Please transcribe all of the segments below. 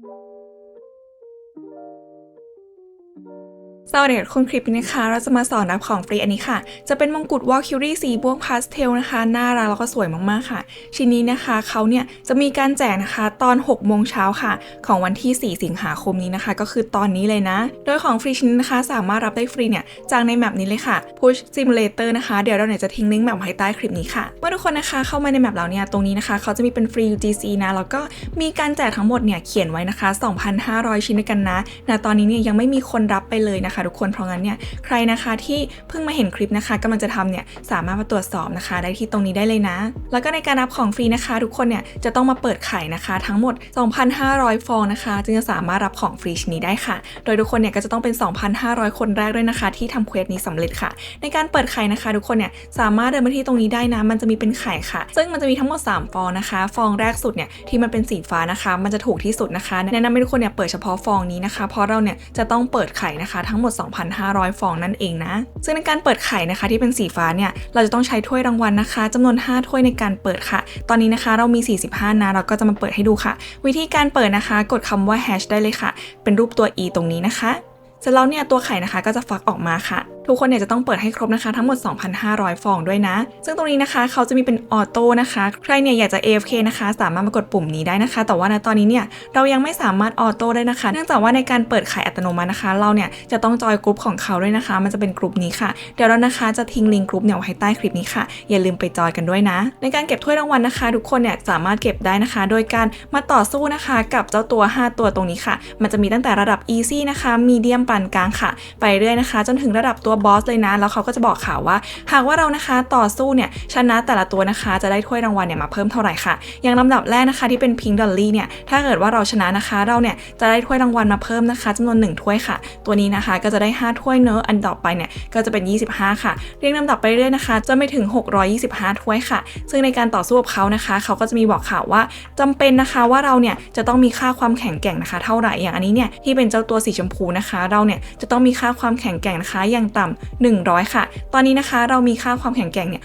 Thank you สวัสดีคุณคลิปนี้นะคะ เราจะมาสอนรับของฟรีอันนี้ค่ะ จะเป็นมงกุฎวอลคิวรี่สีม่วงพาสเทลนะคะ น่ารักแล้วก็สวยมากๆค่ะ ชิ้นนี้นะคะเขาเนี่ยจะมีการแจกนะคะตอน 6 โมงเช้าค่ะ ของวันที่ 4 สิงหาคมนี้นะคะ ก็คือตอนนี้เลยนะ โดยของฟรีชิ้นนะคะ สามารถรับได้ฟรีเนี่ยจากในแมปนี้เลยค่ะ Push Simulator นะคะ เดี๋ยวเราเนี่ยจะทิ้งลิงก์แมปไว้ใต้คลิปนี้ค่ะ เมื่อทุกคนนะคะเข้ามาในแมปเราเนี่ยตรงนี้นะคะเขาจะมีเป็นฟรี UGC นะแล้วก็มีการแจกทั้งหมดเนี่ยเขียนไว้นะคะ 2,500 ชิ้นด้วยกันนะณตอนนี้เนี่ยยังไม่มีคนรับไปเลยนะคะทุกคนเพราะงั้นเนี่ยใครนะคะที่เพิ่งมาเห็นคลิปนะคะกำลังจะทำเนี่ยสามารถมาตรวจสอบนะคะ ได้ที่ตรงนี้ได้เลยนะ แล้วก็ในการรับของฟรีนะคะ ทุกคนเนี่ยจะต้องมาเปิดไข่นะคะ ทั้งหมด 2,500 ฟองนะคะ จึงจะสามารถรับของฟรีชิ้นนี้ได้ค่ะ โดยทุกคนเนี่ยก็จะต้องเป็น 2,500 คนแรกด้วยนะคะ ที่ทำเควสนี้สำเร็จค่ะ ในการเปิดไข่นะคะทุกคนเนี่ยสามารถเดินมาที่ตรงนี้ได้นะ มันจะมีเป็นไข่ค่ะ ซึ่งมันจะมีทั้งหมด 3 ฟองนะคะ ฟองแรกสุดเนี่ยที่มันเป็นสีฟ้านะคะ มันจะถูกที่สุดนะคะแนะนำให้ทุกคนเนี่ยเปิดเฉพาะฟองนี้นะคะ เพราะเราเนี่ยจะต้องเปิดไข่นะคะทั้งหมด2,500 ฟองนั่นเองนะ ซึ่งในการเปิดไข่นะคะที่เป็นสีฟ้าเนี่ย เราจะต้องใช้ถ้วยรางวัลนะคะจำนวน 5 ถ้วยในการเปิดค่ะ ตอนนี้นะคะเรามี 45 นะเราก็จะมาเปิดให้ดูค่ะ วิธีการเปิดนะคะ กดคำว่า hash ได้เลยค่ะ เป็นรูปตัว e ตรงนี้นะคะ เสร็จแล้วเนี่ยตัวไข่นะคะก็จะฟักออกมาค่ะ ทุกคนเนี่ยจะต้องเปิดให้ครบนะคะ ทั้งหมด 2,500 ฟองด้วยนะ ซึ่งตรงนี้นะคะเขาจะมีเป็นออโต้นะคะ ใครเนี่ยอยากจะ AFK นะคะ สามารถมากดปุ่มนี้ได้นะคะ แต่ว่าในตอนนี้เนี่ยเรายังไม่สามารถออโต้ได้นะคะ เนื่องจากว่าในการเปิดไข่อัตโนมัตินะคะ เราเนี่ยจะต้องจอยกลุ่มของเขาด้วยนะคะ มันจะเป็นกลุ่มนี้ค่ะ เดี๋ยวเรานะคะจะทิ้งลิงก์กลุ่มเนี่ยไว้ให้ใต้คลิปนี้ค่ะ อย่าลืมไปจอยกันด้วยนะ ในการเก็บถ้วยรางวัลนะคะ ทุกคนเนี่ยสามารถเก็บได้นะคะ โดยการมาต่อสู้นะคะ กับเจ้าตัว 5 ตัวตรงนี้ค่ะ มันจะมีตั้งแต่ระดับ easy นะคะ medium ปานกลางค่ะ ไปเรื่อยนะคะ จนถึงระดับตัวบอสเลยนะ แล้วเขาก็จะบอกข่าวว่า หากว่าเรานะคะต่อสู้เนี่ยชนะแต่ละตัวนะคะ จะได้ถ้วยรางวัลเนี่ยมาเพิ่มเท่าไหร่ค่ะ อย่างลำดับแรกนะคะที่เป็นพิงดอลลี่เนี่ยถ้าเกิดว่าเราชนะนะคะเราเนี่ยจะได้ถ้วยรางวัลมาเพิ่มนะคะจำนวน 1 ถ้วยค่ะ ตัวนี้นะคะก็จะได้ 5 ถ้วยเนอะอันต่อไปเนี่ยก็จะเป็น 25 ค่ะ เรียงลำดับไปเรื่อยนะคะจนไปถึง 625 ถ้วยค่ะ ซึ่งในการต่อสู้กับเขานะคะ เขาก็จะมีบอกข่าวว่าจำเป็นนะคะว่าเราเนี่ยจะต้องมีค่าความแข็งแกร่งนะคะ เท่าไหร่อย่างอันนี้เนี่ยที่เป็นเจ้าตัวสีชมพูนะคะ เราเนี่ยจะต้องมีค่าความแข็งแกร่งนะคะอย่างต่100 ค่ะ ตอนนี้นะคะเรามีค่าความแข็งแกร่งเนี่ย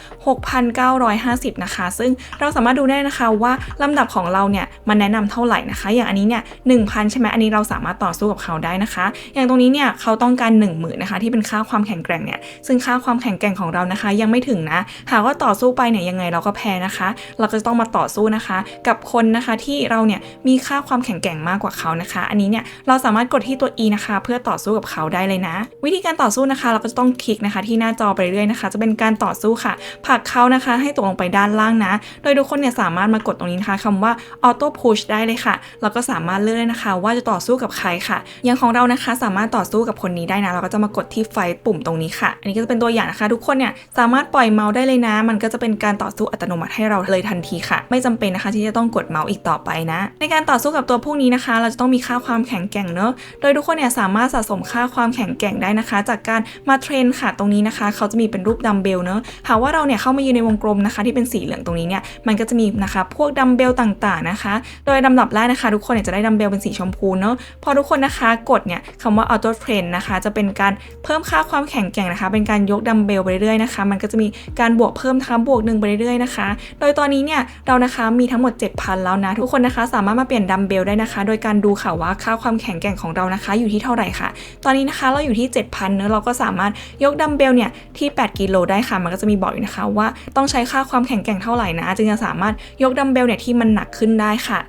6,950 นะคะ ซึ่งเราสามารถดูได้นะคะว่าลำดับของเราเนี่ยมันแนะนำเท่าไหร่นะคะ อย่างอันนี้เนี่ย1,000 ใช่ไหมอันนี้เราสามารถต่อสู้กับเขาได้นะคะ อย่างตรงนี้เนี่ยเขาต้องการ 10,000นะคะที่เป็นค่าความแข็งแกร่งเนี่ย ซึ่งค่าความแข็งแกร่งของเรานะคะ ยังไม่ถึงนะ หากว่าต่อสู้ไปเนี่ยยังไงเราก็แพ้นะคะ เราก็จะต้องมาต่อสู้นะคะ กับคนนะคะที่เราเนี่ยมีค่าความแข็งแกร่งมากกว่าเขานะคะ อันนี้เนี่ยเราสามารถกดที่ตัว E นะคะ เพื่อต่อสู้กับเขาได้เลยนะ วิธีการต่อสู้นะคะเราก็จะต้องคลิกนะคะ ที่หน้าจอไปเรื่อยนะคะ จะเป็นการต่อสู้ค่ะผลักเขานะคะ ให้ตกลงไปด้านล่างนะ โดยทุกคนเนี่ยสามารถมากดตรงนี้นะคะคำว่า auto push ได้เลยค่ะ แล้วก็สามารถเลือกได้นะคะ ว่าจะต่อสู้กับใครค่ะ อย่างของเรานะคะสามารถต่อสู้กับคนนี้ได้นะ เราก็จะมากดที่ไฟปุ่มตรงนี้ค่ะ อันนี้ก็จะเป็นตัวอย่างนะคะ ทุกคนเนี่ยสามารถปล่อยเมาส์ได้เลยนะ มันก็จะเป็นการต่อสู้อัตโนมัติให้เราเลยทันทีค่ะ ไม่จำเป็นนะคะที่จะต้องกดเมาส์อีกต่อไปนะ ในการต่อสู้กับตัวพวกนี้นะคะ เราจะต้องมีค่าความแข็งแกร่งเนอะ โดยทุกคนเนี่ยสามารถสะสมค่าความแข็งแกร่งได้นะคะ จากการมาเทรนค่ะ ตรงนี้นะคะ เขาจะมีเป็นรูปดัมเบลเนอะหากว่าเราเนี่ยเข้ามายืนในวงกลมนะคะ ที่เป็นสีเหลืองตรงนี้เนี่ย มันก็จะมีนะคะ พวกดัมเบลต่างๆนะคะ โดยลำดับแรกนะคะ ทุกคนเนี่ยจะได้ดัมเบลเป็นสีชมพูเนอะพอทุกคนนะคะ กดเนี่ยคำว่า auto train นะคะ จะเป็นการเพิ่มค่าความแข็งแกร่งนะคะ เป็นการยกดัมเบลไปเรื่อยๆนะคะ มันก็จะมีการบวกเพิ่มนะคะบวกหนึ่งไปเรื่อยๆนะคะ โดยตอนนี้เนี่ยเรานะคะมีทั้งหมด 7,000 แล้วนะ ทุกคนนะคะสามารถมาเปลี่ยนดัมเบลได้นะคะ โดยการดูค่ะว่าค่าความแข็งแกร่งของเรานะคะ อยู่ที่เท่าไหร่ค่ะ ตอนนี้นะคะเราอยู่ที่ 7,000เนอะเราก็สามารถยกดัมเบลเนี่ยที่ 8 กิโลได้ค่ะ มันก็จะมีบอกอยู่นะคะว่าต้องใช้ค่าความแข็งแกร่งเท่าไหร่นะ จึงจะสามารถยกดัมเบลเนี่ยที่มันหนักขึ้นได้ค่ะ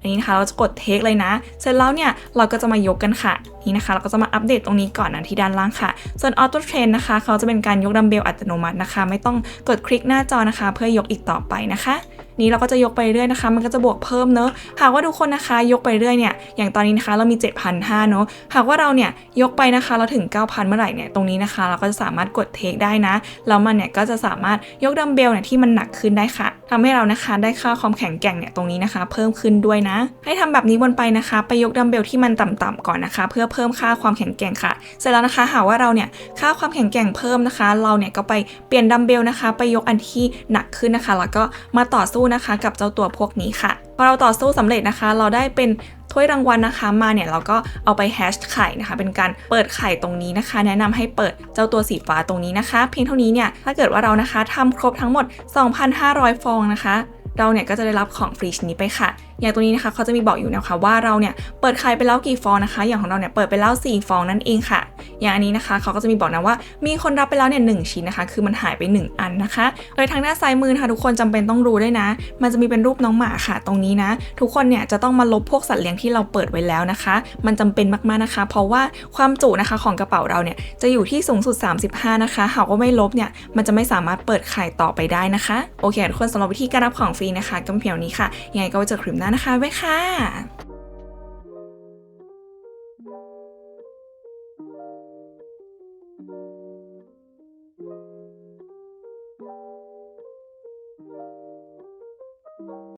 อันนี้นะคะเราจะกดเทคเลยนะ เสร็จแล้วเนี่ยเราก็จะมายกกันค่ะ นี่นะคะ เราก็จะมาอัปเดตตรงนี้ก่อนนะที่ด้านล่างค่ะ ส่วน Auto Train นะคะ เขาจะเป็นการยกดัมเบลอัตโนมัตินะคะ ไม่ต้องกดคลิกหน้าจอนะคะ เพื่อยกอีกต่อไปนะคะ นี้เราก็จะยกไปเรื่อยนะคะ มันก็จะบวกเพิ่มเนอะหากว่าทุกคนนะคะยกไปเรื่อยเนี่ยอย่างตอนนี้นะคะเรามี 7,500เนอะหากว่าเราเนี่ยยกไปนะคะเราถึง 9,000 เมื่อไหร่เนี่ยตรงนี้นะคะ เราก็จะสามารถกดเทคได้นะแล้วมันเนี่ยก็จะสามารถยกดัมเบลเนี่ยที่มันหนักขึ้นได้ค่ะทำให้เรานะคะได้ค่าความแข็งแกร่งเนี่ยตรงนี้นะคะ เพิ่มขึ้นด้วยนะ ให้ทำแบบนี้วนไปนะคะ ไปยกดัมเบลที่มันต่ำๆก่อนนะคะ เพื่อเพิ่มค่าความแข็งแกร่งค่ะ เสร็จแล้วนะคะหากว่าเราเนี่ยค่าความแข็งแกร่งเพิ่มนะคะ เราเนี่ยก็ไปเปลี่ยนดัมเบลนะคะ ไปยกอันที่หนักขึ้นนะคะ แล้วก็มาต่อสู้นะคะ กับเจ้าตัวพวกนี้ค่ะพอเราต่อสู้สำเร็จนะคะ เราได้เป็นถ้วยรางวัลนะคะมาเนี่ยเราก็เอาไปแฮชไข่นะคะ เป็นการเปิดไข่ตรงนี้นะคะ แนะนำให้เปิดเจ้าตัวสีฟ้าตรงนี้นะคะ เพียงเท่านี้เนี่ยถ้าเกิดว่าเรานะคะทำครบทั้งหมด 2,500 ฟองนะคะ เราเนี่ยก็จะได้รับของฟรีชิ้นนี้ไปค่ะอย่างตัวนี้นะคะเขาจะมีบอกอยู่นะคะว่าเราเนี่ยเปิดไข่ไปแล้วกี่ฟองนะคะ อย่างของเราเนี่ยเปิดไปแล้ว4ฟองนั่นเองค่ะ อย่างอันนี้นะคะเขาก็จะมีบอกนะว่า มีคนรับไปแล้วเนี่ยหนึ่งชิ้นนะคะ คือมันหายไป 1 อันนะคะโดยทางด้านซ้ายมือนะคะทุกคนจำเป็นต้องรู้ด้วยนะ มันจะมีเป็นรูปน้องหมาค่ะ ตรงนี้นะ ทุกคนเนี่ยจะต้องมาลบพวกสัตว์เลี้ยงที่เราเปิดไว้แล้วนะคะ มันจำเป็นมากๆนะคะ เพราะว่าความจุนะคะของกระเป๋าเราเนี่ยจะอยู่ที่สูงสุด 35 นะคะ หากว่าไม่ลบเนี่ยมันจะไม่สามารถเปิดไข่ต่อไปได้นะคะโอเคทุกคนสำหรับวิธีการรับของฟรีนะคะก็เพียงนี้ค่ะยังไงก็จอคลิปน้านะคะไว้ค่ะ